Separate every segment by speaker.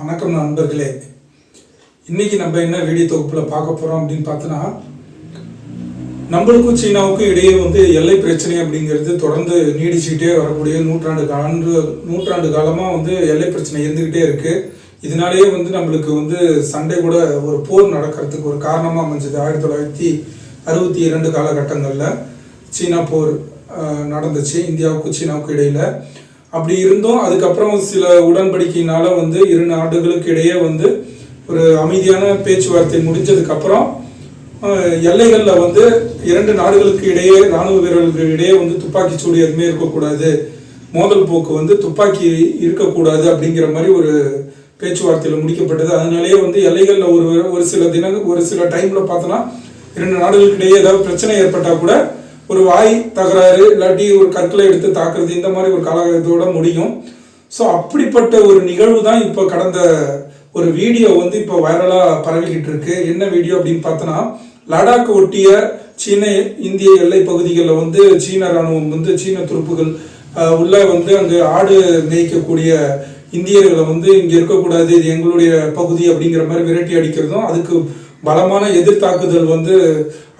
Speaker 1: வணக்கம் நண்பர்களே. இன்னைக்கு நம்ம என்ன வீடியோ தொகுப்பில் பார்க்க போகிறோம் அப்படின்னு பார்த்தோன்னா நம்மளுக்கும் சீனாவுக்கும் இடையே வந்து எல்லை பிரச்சனை அப்படிங்கிறது தொடர்ந்து நீடிச்சுக்கிட்டே வரக்கூடிய நூற்றாண்டு ஆண்டு நூற்றாண்டு காலமாக வந்து எல்லை பிரச்சனை இருந்துக்கிட்டே இருக்குது இதனாலேயே வந்து நம்மளுக்கு வந்து சண்டை கூட ஒரு போர் நடக்கிறதுக்கு ஒரு காரணமாக அமைஞ்சது. ஆயிரத்தி தொள்ளாயிரத்தி அறுபத்தி இரண்டு காலகட்டங்களில் சீனா போர் நடந்துச்சு. இந்தியாவுக்கும் சீனாவுக்கும் இடையில அப்படி இருந்தும். அதுக்கப்புறம் சில உடன்படிக்கையினால வந்து இரு நாடுகளுக்கு இடையே வந்து ஒரு அமைதியான பேச்சுவார்த்தை முடிஞ்சதுக்கப்புறம் எல்லைகளில் வந்து இரண்டு நாடுகளுக்கு இடையே ராணுவ வீரர்களுக்கு இடையே வந்து துப்பாக்கி சூடு எதுவுமே இருக்கக்கூடாது. மோதல் போக்கு வந்து துப்பாக்கி இருக்கக்கூடாது அப்படிங்கிற மாதிரி ஒரு பேச்சுவார்த்தையில் முடிக்கப்பட்டது. அதனாலேயே வந்து எல்லைகளில் ஒரு ஒரு சில தினங்கள் ஒரு சில டைமில் பார்த்தோன்னா இரண்டு நாடுகளுக்கு இடையே ஏதாவது பிரச்சனை ஏற்பட்டால் கூட ஒரு வாய் தகராறு இல்லாட்டி ஒரு கற்களை எடுத்து தாக்குறது இந்த மாதிரி ஒரு காலகட்டத்தோட முடியும். ஸோ அப்படிப்பட்ட ஒரு நிகழ்வு தான் இப்போ கடந்த ஒரு வீடியோ வந்து இப்போ வைரலாக பரவிக்கிட்டு இருக்கு. என்ன வீடியோ அப்படின்னு பார்த்தோன்னா லடாக் ஒட்டிய சீன இந்திய எல்லை பகுதிகளில் வந்து சீன ராணுவம் வந்து சீன துருப்புகள் உள்ள வந்து அங்கு ஆடு மேய்க்கக்கூடிய இந்தியர்களை வந்து இங்கே இருக்கக்கூடாது இது எங்களுடைய பகுதி அப்படிங்கிற மாதிரி விரட்டி அடிக்கிறதும் அதுக்கு பலமான எதிர்த்தாக்குதல் வந்து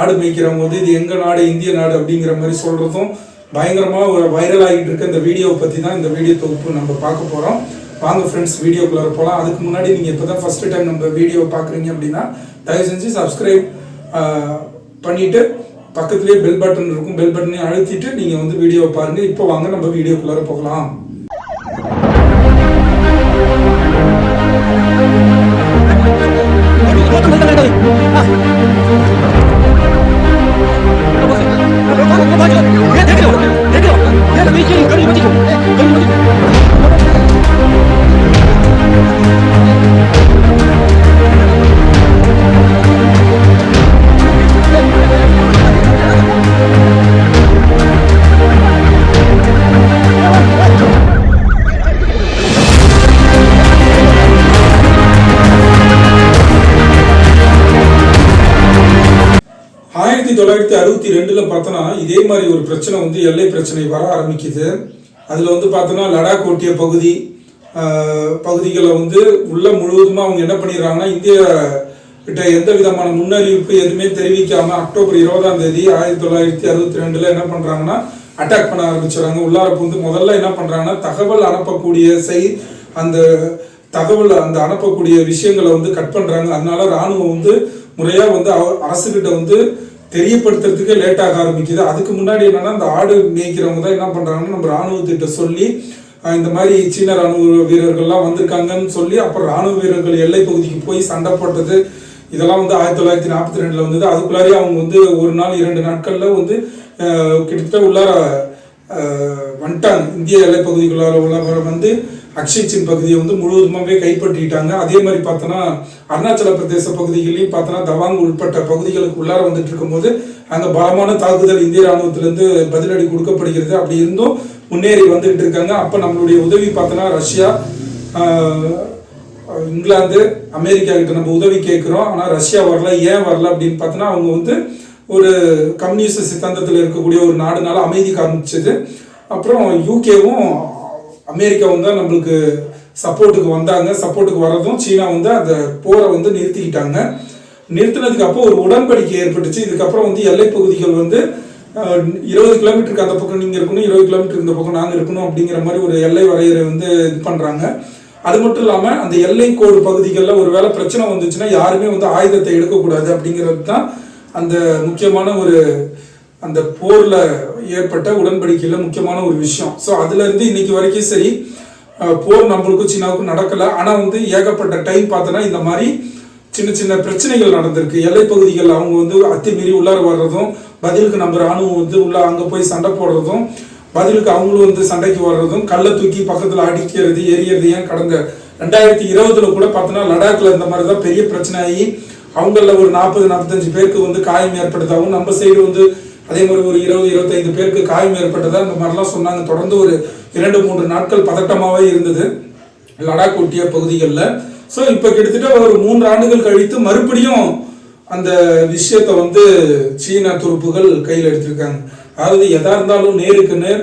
Speaker 1: ஆடு மேய்க்கிறவங்க வந்து இது எங்கள் நாடு இந்திய நாடு அப்படிங்கிற மாதிரி சொல்கிறதும் பயங்கரமாக ஒரு வைரல் ஆகிட்டு இருக்க. இந்த வீடியோவை பற்றி தான் இந்த வீடியோ தொகுப்பு நம்ம பார்க்க போகிறோம் வாங்க ஃப்ரெண்ட்ஸ் வீடியோக்குள்ளே போகலாம் அதுக்கு முன்னாடி நீங்கள் இப்போ தான் ஃபஸ்ட்டு டைம் நம்ம வீடியோ பார்க்குறீங்க அப்படின்னா தயவு செஞ்சு சப்ஸ்கிரைப் பண்ணிவிட்டு பக்கத்துலேயே பெல் பட்டன் இருக்கும். பெல் பட்டனையும் அழுத்திட்டு நீங்கள் வந்து வீடியோவை பாருங்கள் இப்போ வாங்க நம்ம வீடியோக்குள்ளார போகலாம். தொள்ளாயிரத்தி அறுபத்தி ரெண்டில் பார்த்தோன்னா இதே மாதிரி ஒரு பிரச்சனை வந்து எல்லை பிரச்சனை வர ஆரம்பிக்குது. அதில் வந்து பார்த்தோன்னா லடாக் ஒட்டிய பகுதி பகுதிகளை வந்து உள்ள முழுவதுமாக அவங்க என்ன பண்ணிடுறாங்கன்னா இந்திய கிட்ட எந்த விதமான முன்னறிவிப்பு எதுவுமே தெரிவிக்காமல் அக்டோபர் இருபதாம் தேதி ஆயிரத்தி தொள்ளாயிரத்தி அறுபத்தி ரெண்டில் என்ன பண்ணுறாங்கன்னா அட்டாக் பண்ண ஆரம்பிச்சிடறாங்க உள்ளார வந்து முதல்ல என்ன பண்ணுறாங்கன்னா தகவல் அனுப்பக்கூடிய செய் அந்த தகவல் அந்த அனுப்பக்கூடிய விஷயங்களை வந்து கட் பண்ணுறாங்க அதனால ராணுவம் வந்து முறையாக வந்து அரசுக்கிட்ட அரசுகிட்ட வந்து தெரியப்படுத்துறதுக்கு லேட் ஆக ஆரம்பிக்குது. அதுக்கு முன்னாடி என்னன்னா இந்த ஆடு மேய்க்கிறவங்க தான் என்ன பண்றாங்கன்னா நம்ம ராணுவத்திட்ட சொல்லி இந்த மாதிரி சீன ராணுவ வீரர்கள்லாம் வந்திருக்காங்கன்னு சொல்லி அப்புறம் ராணுவ வீரர்கள் எல்லை பகுதிக்கு போய் சண்டை போட்டது இதெல்லாம் வந்து ஆயிரத்தி தொள்ளாயிரத்தி நாற்பத்தி ரெண்டுல வந்தது. அதுக்குள்ளாரே அவங்க வந்து ஒரு நாள் இரண்டு நாட்கள்ல வந்து கிட்டத்தட்ட உள்ளார வந்துட்டாங்க. இந்திய எல்லை பகுதிக்குள்ளார உள்ளவரை வந்து அக்ஷய்சின் பகுதியை வந்து முழுவதுமாவே கைப்பற்றிட்டாங்க. அதே மாதிரி பார்த்தோன்னா அருணாச்சல பிரதேச பகுதிகளையும் பார்த்தோன்னா தவாங் உட்பட்ட பகுதிகளுக்கு உள்ளார வந்துட்டு இருக்கும்போது அங்கே பலமான தாக்குதல் இந்திய ராணுவத்திலிருந்து பதிலடி கொடுக்கப்படுகிறது. அப்படி இருந்தும் முன்னேறி வந்துகிட்டு இருக்காங்க. அப்போ நம்மளுடைய உதவி பார்த்தோன்னா ரஷ்யா இங்கிலாந்து அமெரிக்கா கிட்ட நம்ம உதவி கேட்குறோம். ஆனால் ரஷ்யா வரல ஏன் வரல அப்படின்னு பார்த்தோன்னா அவங்க வந்து ஒரு கம்யூனிஸ்ட் சித்தாந்தத்தில் இருக்கக்கூடிய ஒரு நாடுனால அமைதி காமிச்சது. அப்புறம் யூகேவும் அமெரிக்காவும் தான் நம்மளுக்கு சப்போர்ட்டுக்கு வந்தாங்க. சப்போர்ட்டுக்கு வர்றதும் சீனா வந்து அந்த போரை வந்து நிறுத்திக்கிட்டாங்க. நிறுத்தினதுக்கு அப்போ ஒரு உடன்படிக்கை ஏற்பட்டுச்சு. இதுக்கப்புறம் வந்து எல்லை பகுதிகள் வந்து இருபது கிலோமீட்டருக்கு அந்த பக்கம் நீங்கள் இருக்கணும் இருபது கிலோமீட்டருக்கு இந்த பக்கம் நாங்கள் இருக்கணும் அப்படிங்கிற மாதிரி ஒரு எல்லை வரையறை வந்து இது பண்ணுறாங்க அது மட்டும் இல்லாமல் அந்த எல்லை கோடு பகுதிகளில் ஒரு வேலை பிரச்சனை வந்துச்சுன்னா யாருமே வந்து ஆயுதத்தை எடுக்கக்கூடாது அப்படிங்கிறது தான் அந்த முக்கியமான ஒரு அந்த போர்ல ஏற்பட்ட உடன்படிக்கையில முக்கியமான ஒரு விஷயம். ஸோ அதுல இருந்து இன்னைக்கு வரைக்கும் சரி போர் நம்மளுக்கும் சீனாவுக்கும் நடக்கல. ஆனா வந்து ஏகப்பட்ட டைம் பார்த்தோன்னா இந்த மாதிரி சின்ன சின்ன பிரச்சனைகள் நடந்திருக்கு. எல்லை பகுதிகள் அவங்க வந்து அத்துமீறி உள்ளார வர்றதும் பதிலுக்கு நம்ம ராணுவம் வந்து உள்ள அங்க போய் சண்டை போடுறதும் பதிலுக்கு அவங்களும் வந்து சண்டைக்கு வர்றதும் கல்லை தூக்கி பக்கத்துல அடிக்கிறது எரியறது ஏன் கடந்த ரெண்டாயிரத்தி இருபதுல கூட பார்த்தோன்னா லடாக்ல இந்த மாதிரி தான் பெரிய பிரச்சனை ஆகி அவங்கள ஒரு நாற்பது நாற்பத்தஞ்சு பேருக்கு வந்து காயம் ஏற்படுத்தாகவும் நம்ம சைடு வந்து அதே மாதிரி ஒரு இருபது இருபத்தைந்து பேருக்கு காயம் ஏற்பட்டதாக இந்த மாதிரிலாம் சொன்னாங்க. தொடர்ந்து ஒரு இரண்டு மூன்று நாட்கள் பதட்டமாகவே இருந்தது. லடாக் ஒட்டிய பகுதிகளில். ஸோ இப்போ கிட்டத்தட்ட ஒரு மூன்று ஆண்டுகள் கழித்து மறுபடியும் அந்த விஷயத்தை வந்து சீன துருப்புகள் கையில் எடுத்திருக்காங்க. அதாவது எதா இருந்தாலும் நேருக்கு நேர்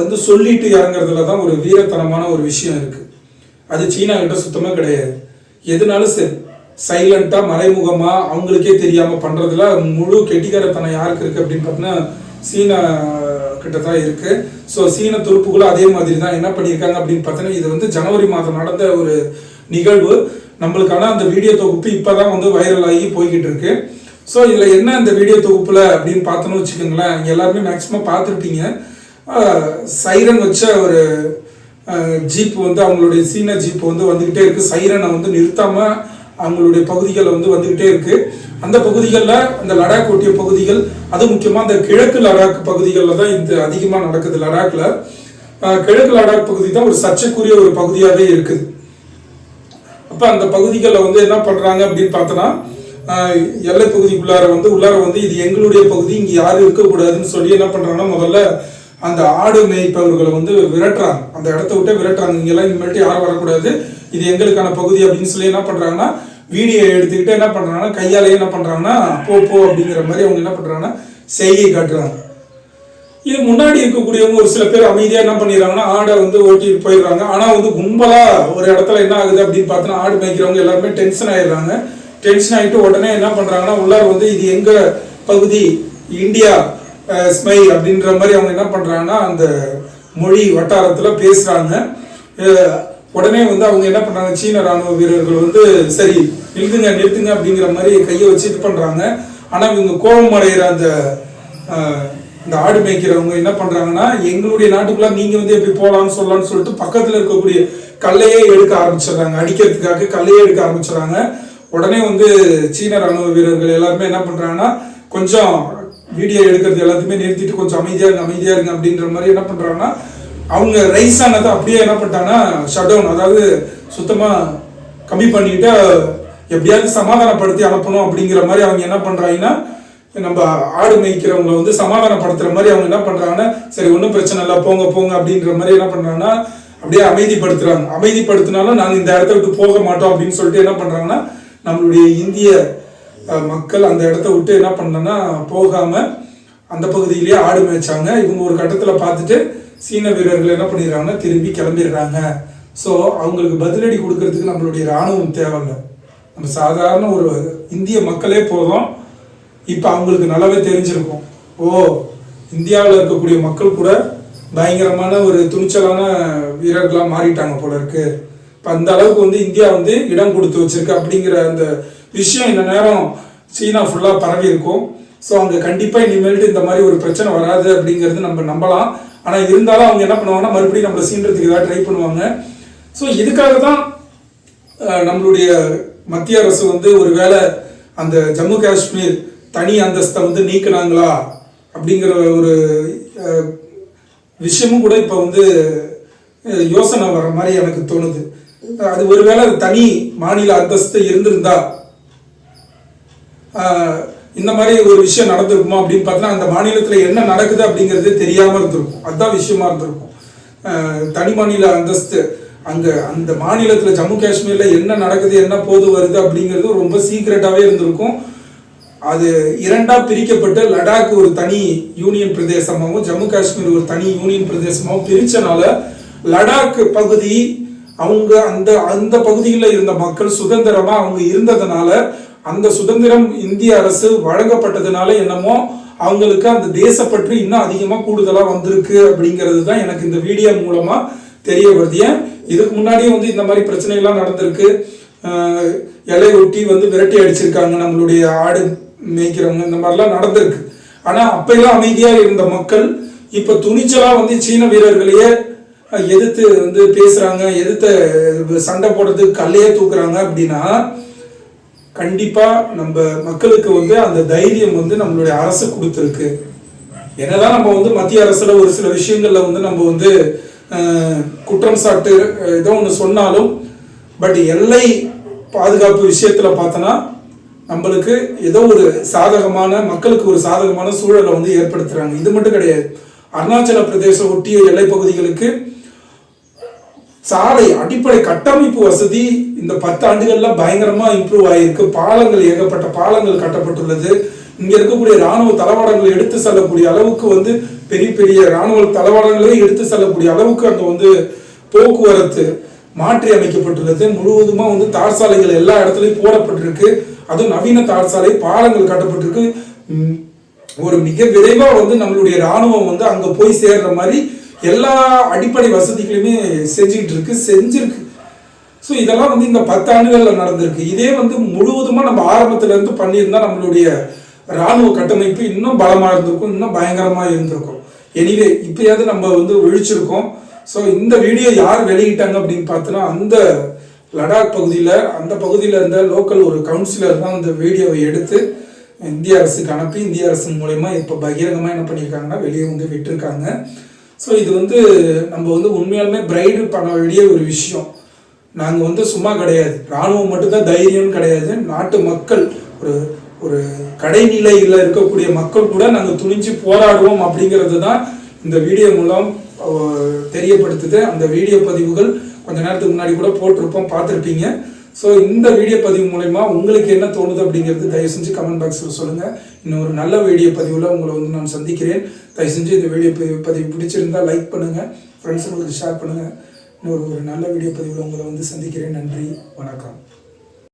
Speaker 1: வந்து சொல்லிட்டு இறங்குறதுல தான் ஒரு வீரத்தனமான ஒரு விஷயம் இருக்குது அது சீனா கிட்ட சுத்தமாக கிடையாது. எதுனாலும் சரி. சைலண்டா மறைமுகமா அவங்களுக்கே தெரியாம பண்றதுல முழு கெட்டிகாரத்தனம் யாருக்கு இருக்கு அப்படின்னு பார்த்தீங்கன்னா சீனா கிட்ட தான் இருக்கு. ஸோ சீன துருப்புகளும் அதே மாதிரி தான் என்ன பண்ணியிருக்காங்க அப்படின்னு பார்த்தீங்கன்னா இது வந்து ஜனவரி மாதம் நடந்த ஒரு நிகழ்வு. நம்மளுக்கான அந்த வீடியோ தொகுப்பு இப்பதான் வந்து வைரல் ஆகி போய்கிட்டு இருக்கு. ஸோ இதில் என்ன இந்த வீடியோ தொகுப்புல அப்படின்னு பார்த்தோன்னு வச்சுக்கோங்களேன் எல்லாருமே மேக்ஸிமம் பார்த்துருப்பீங்க. சைரன் வச்ச ஒரு ஜீப் வந்து அவங்களுடைய சீன ஜீப் வந்து வந்துகிட்டே இருக்கு. சைரனை வந்து நிறுத்தாமல் அவங்களுடைய பகுதிகளில் வந்து வந்துகிட்டே இருக்கு. அந்த பகுதிகளில் அந்த லடாக் ஒட்டிய பகுதிகள் அது முக்கியமாக அந்த கிழக்கு லடாக் பகுதிகளில் தான் இது அதிகமாக நடக்குது லடாக்ல. கிழக்கு லடாக் பகுதி தான் ஒரு சர்ச்சைக்குரிய ஒரு பகுதியாகவே இருக்குது. அப்போ அந்த பகுதிகளில் வந்து என்ன பண்றாங்க அப்படின்னு பார்த்தோன்னா எல்லை பகுதிக்குள்ளார வந்து உள்ளார வந்து இது எங்களுடைய பகுதி இங்கே யாரும் இருக்கக்கூடாதுன்னு சொல்லி என்ன பண்றாங்கன்னா முதல்ல அந்த ஆடு மேய்ப்பவர்களை வந்து விரட்டுறாங்க. அந்த இடத்த விட்டு விரட்டுறாங்க. இங்கெல்லாம் இனிமேட்டு யாரும் வரக்கூடாது. இது எங்களுக்கான பகுதி அப்படின்னு சொல்லி என்ன பண்றாங்கன்னா வீடியோ எடுத்துக்கிட்டு என்ன பண்றாங்கன்னா கையாலேயே என்ன பண்றாங்கன்னா போ போ அப்படிங்கிற மாதிரி அவங்க என்ன பண்றாங்கன்னா செய்கை காட்டுறாங்க. இது முன்னாடி இருக்கக்கூடியவங்க ஒரு சில பேர் அமைதியாக என்ன பண்ணிடுறாங்கன்னா ஆடை வந்து ஓட்டிட்டு போயிடுறாங்க. ஆனால் வந்து கும்பலாக ஒரு இடத்துல என்ன ஆகுது அப்படின்னு பார்த்தோன்னா ஆடு மேய்க்கிறவங்க எல்லாருமே டென்ஷன் ஆயிடுறாங்க. டென்ஷன் ஆகிட்டு உடனே என்ன பண்ணுறாங்கன்னா உள்ளார வந்து இது எங்கள் பகுதி? இந்தியா ஸ்மை அப்படின்ற மாதிரி அவங்க என்ன பண்ணுறாங்கன்னா அந்த மொழி வட்டாரத்தில் பேசுகிறாங்க உடனே வந்து அவங்க என்ன பண்றாங்க? சீன ராணுவ வீரர்கள் வந்து சரி நிறுத்துங்க நிறுத்துங்க அப்படிங்கிற மாதிரி கையை வச்சு இது பண்றாங்க. ஆனா இவங்க கோபம் அடைகிற அந்த இந்த ஆடு மேய்க்கிறவங்க என்ன பண்றாங்கன்னா எங்களுடைய நாட்டுக்குள்ள நீங்க வந்து எப்படி போலாம்னு சொல்லலாம்னு சொல்லிட்டு பக்கத்துல இருக்கக்கூடிய கல்லையே எடுக்க ஆரம்பிச்சிடுறாங்க. அடிக்கிறதுக்காக கல்லையே எடுக்க ஆரம்பிச்சிடுறாங்க. உடனே வந்து சீன ராணுவ வீரர்கள் எல்லாருமே என்ன பண்றாங்கன்னா கொஞ்சம் வீடியோ எடுக்கிறது எல்லாத்தையுமே நிறுத்திட்டு கொஞ்சம் அமைதியா இருங்க அமைதியா இருங்க அப்படின்ற மாதிரி என்ன பண்றாங்கன்னா அவங்க ரைஸ் ஆனதை அப்படியே என்ன பண்ணிட்டாங்கன்னா ஷட் டவுன் அதாவது சுத்தமாக கம்மி பண்ணிட்டு எப்படியாவது சமாதானப்படுத்தி அனுப்பணும் அப்படிங்கிற மாதிரி அவங்க என்ன பண்ணுறாங்கன்னா நம்ம ஆடு மேய்க்கிறவங்களை வந்து சமாதானப்படுத்துகிற மாதிரி அவங்க என்ன பண்ணுறாங்கன்னா சரி ஒன்றும் பிரச்சனை இல்லை போங்க போங்க அப்படின்ற மாதிரி என்ன பண்ணுறாங்கன்னா அப்படியே அமைதிப்படுத்துகிறாங்க அமைதிப்படுத்தினாலும் நாங்கள் இந்த இடத்த விட்டு போக மாட்டோம் அப்படின்னு சொல்லிட்டு என்ன பண்ணுறாங்கன்னா நம்மளுடைய இந்திய மக்கள் அந்த இடத்த விட்டு என்ன பண்ணோன்னா போகாமல் அந்த பகுதியிலேயே ஆடு மேய்ச்சாங்க. இவங்க ஒரு கட்டத்தில் பார்த்துட்டு சீன வீரர்கள் என்ன பண்ணிடுறாங்கன்னா திரும்பி கிளம்பிடுறாங்க. ஸோ அவங்களுக்கு பதிலடி கொடுக்கறதுக்கு நம்மளுடைய ராணுவம் தேவையில்லை. நம்ம சாதாரண ஒரு இந்திய மக்களே போதும். இப்போ அவங்களுக்கு நல்லாவே தெரிஞ்சிருக்கும். ஓ இந்தியாவில் இருக்கக்கூடிய மக்கள் கூட பயங்கரமான ஒரு துணிச்சலான வீரர்களாக மாறிட்டாங்க போல இருக்கு. இப்போ அந்த அளவுக்கு வந்து இந்தியா வந்து இடம் கொடுத்து வச்சிருக்கு அப்படிங்கிற அந்த விஷயம் இந்த நேரம் சீனா ஃபுல்லாக பரவி இருக்கும் ஸோ அங்கே கண்டிப்பாக இனிமேல்ட்டு இந்த மாதிரி ஒரு பிரச்சனை வராது அப்படிங்கிறது நம்ம நம்பலாம். ஆனால் இருந்தாலும் அவங்க என்ன பண்ணுவாங்கன்னா மறுபடியும் நம்மளை சீன்றதுக்கு ஏதாவது ட்ரை பண்ணுவாங்க. ஸோ இதுக்காக தான் நம்மளுடைய மத்திய அரசு வந்து ஒரு வேளை அந்த ஜம்மு காஷ்மீர் தனி அந்தஸ்தை வந்து நீக்கினாங்களா அப்படிங்கிற ஒரு விஷயமும் கூட இப்போ வந்து யோசனை வர மாதிரி எனக்கு தோணுது. அது ஒருவேளை அது தனி மாநில அந்தஸ்து இருந்திருந்தா இந்த மாதிரி ஒரு விஷயம் நடந்திருக்குமா அப்படின்னு பார்த்தா அந்த மாநிலத்தில் என்ன நடக்குது அப்படிங்கிறது தெரியாமல் இருந்திருக்கும். அதுதான் விஷயமா இருந்திருக்கும். தனி மாநில அந்தஸ்து அங்கே அந்த மாநிலத்தில் ஜம்மு காஷ்மீரில் என்ன நடக்குது என்ன போது வருது அப்படிங்கிறது ரொம்ப சீக்ரெட்டாகவே இருந்திருக்கும். அது இரண்டாக பிரிக்கப்பட்டு லடாக் ஒரு தனி யூனியன் பிரதேசமாகவும் ஜம்மு காஷ்மீர் ஒரு தனி யூனியன் பிரதேசமாகவும் பிரித்தனால லடாக் பகுதி அவங்க அந்த அந்த பகுதியில் இருந்த மக்கள் சுதந்திரமாக அவங்க இருந்ததுனால அந்த சுதந்திரம் இந்திய அரசு வழங்கப்பட்டதுனால என்னமோ அவங்களுக்கு அந்த தேசப்பற்று இன்னும் அதிகமாக கூடுதலாக வந்திருக்கு அப்படிங்கிறது தான் எனக்கு இந்த வீடியோ மூலமாக தெரிய வருது. ஏன்? இதுக்கு முன்னாடியே வந்து இந்த மாதிரி பிரச்சனைகள்லாம் நடந்திருக்கு. இலை ஒட்டி வந்து விரட்டி அடிச்சிருக்காங்க நம்மளுடைய ஆடு மேய்க்கிறவங்க இந்த மாதிரிலாம் நடந்திருக்கு. ஆனால் அப்பெல்லாம் அமைதியாக இருந்த மக்கள் இப்போ துணிச்சலாக வந்து சீன வீரர்களையே எதிர்த்து வந்து பேசுகிறாங்க எதிர்த்து சண்டை போடுறதுக்கு கல்லையே தூக்குறாங்க அப்படின்னா கண்டிப்பாக நம்ம மக்களுக்கு வந்து அந்த தைரியம் வந்து நம்மளுடைய அரசு கொடுத்துருக்கு. என்னதான் நம்ம வந்து மத்திய அரசில் ஒரு சில விஷயங்களில் வந்து நம்ம வந்து குற்றம் சாட்டு ஏதோ ஒன்று சொன்னாலும் பட் எல்லை பாதுகாப்பு விஷயத்தில் பார்த்தோன்னா நம்மளுக்கு ஏதோ ஒரு சாதகமான மக்களுக்கு ஒரு சாதகமான சூழலை வந்து ஏற்படுத்துகிறாங்க இது மட்டும் கிடையாது. அருணாச்சல பிரதேச ஒட்டிய எல்லை பகுதிகளுக்கு சாலை அடிப்படை கட்டமைப்பு வசதி இந்த பத்து ஆண்டுகள்ல பயங்கரமா இம்ப்ரூவ் ஆகியிருக்கு பாலங்கள் ஏகப்பட்ட பாலங்கள் கட்டப்பட்டுள்ளது. இங்க இருக்கக்கூடிய ராணுவ தளவாடங்களை எடுத்து செல்லக்கூடிய அளவுக்கு வந்து பெரிய பெரிய ராணுவ தளவாடங்களே எடுத்து செல்லக்கூடிய அளவுக்கு அங்க வந்து போக்குவரத்து மாற்றி அமைக்கப்பட்டுள்ளது. முழுவதுமா வந்து தார் சாலைகள் எல்லா இடத்துலையும் போடப்பட்டிருக்கு. அதுவும் நவீன தார் சாலை பாலங்கள் கட்டப்பட்டிருக்கு. ஒரு மிக விரைவா வந்து நம்மளுடைய ராணுவம் வந்து அங்க போய் சேர்ற மாதிரி எல்லா அடிப்படை வசதிகளுமே செஞ்சுக்கிட்டு இருக்கு செஞ்சிருக்கு. ஸோ இதெல்லாம் வந்து இந்த பத்து ஆண்டுகளில் நடந்திருக்கு. இதே வந்து முழுவதுமாக நம்ம ஆரம்பத்துலேருந்து பண்ணியிருந்தா நம்மளுடைய ராணுவ கட்டமைப்பு இன்னும் பலமாக இருந்திருக்கும் இன்னும் பயங்கரமாக இருந்திருக்கும். எனிவே இப்பயாவது நம்ம வந்து விழிச்சிருக்கோம். ஸோ இந்த வீடியோ யார் வெளியிட்டாங்க அப்படின்னு பார்த்தோன்னா அந்த லடாக் பகுதியில் அந்த பகுதியில் இருந்த லோக்கல் ஒரு கவுன்சிலர் தான் அந்த வீடியோவை எடுத்து இந்திய அரசுக்கு அனுப்பி இந்திய அரசு மூலயமா இப்போ பகிரங்கமாக என்ன பண்ணியிருக்காங்கன்னா வெளியே வந்து விட்டுருக்காங்க. ஸோ இது வந்து நம்ம வந்து உண்மையாலுமே பிரைடு பண்ண வேண்டிய ஒரு விஷயம். நாங்கள் வந்து சும்மா கிடையாது. ராணுவம் மட்டும்தான் தைரியம் கிடையாது. நாட்டு மக்கள் ஒரு ஒரு கடைநிலையில் இருக்கக்கூடிய மக்கள் கூட நாங்கள் துணிஞ்சு போராடுவோம் அப்படிங்கிறது தான் இந்த வீடியோ மூலம் தெரியப்படுத்துது. அந்த வீடியோ பதிவுகள் கொஞ்ச நேரத்துக்கு முன்னாடி கூட போட்டிருப்போம் பார்த்துருப்பீங்க. ஸோ இந்த வீடியோ பதிவு மூலயமா உங்களுக்கு என்ன தோணுது அப்படிங்கிறது தயவு செஞ்சு கமெண்ட் பாக்ஸில் சொல்லுங்கள் இன்னும் ஒரு நல்ல வீடியோ பதிவில் உங்களை வந்து நான் சந்திக்கிறேன். தயவு செஞ்சு இந்த வீடியோ பதிவு பதிவு பிடிச்சிருந்தா லைக் பண்ணுங்கள் ஃப்ரெண்ட்ஸுங்களுக்கு ஷேர் பண்ணுங்கள் இன்னொரு ஒரு நல்ல வீடியோ பதிவில் உங்களை வந்து சந்திக்கிறேன். நன்றி. வணக்கம்.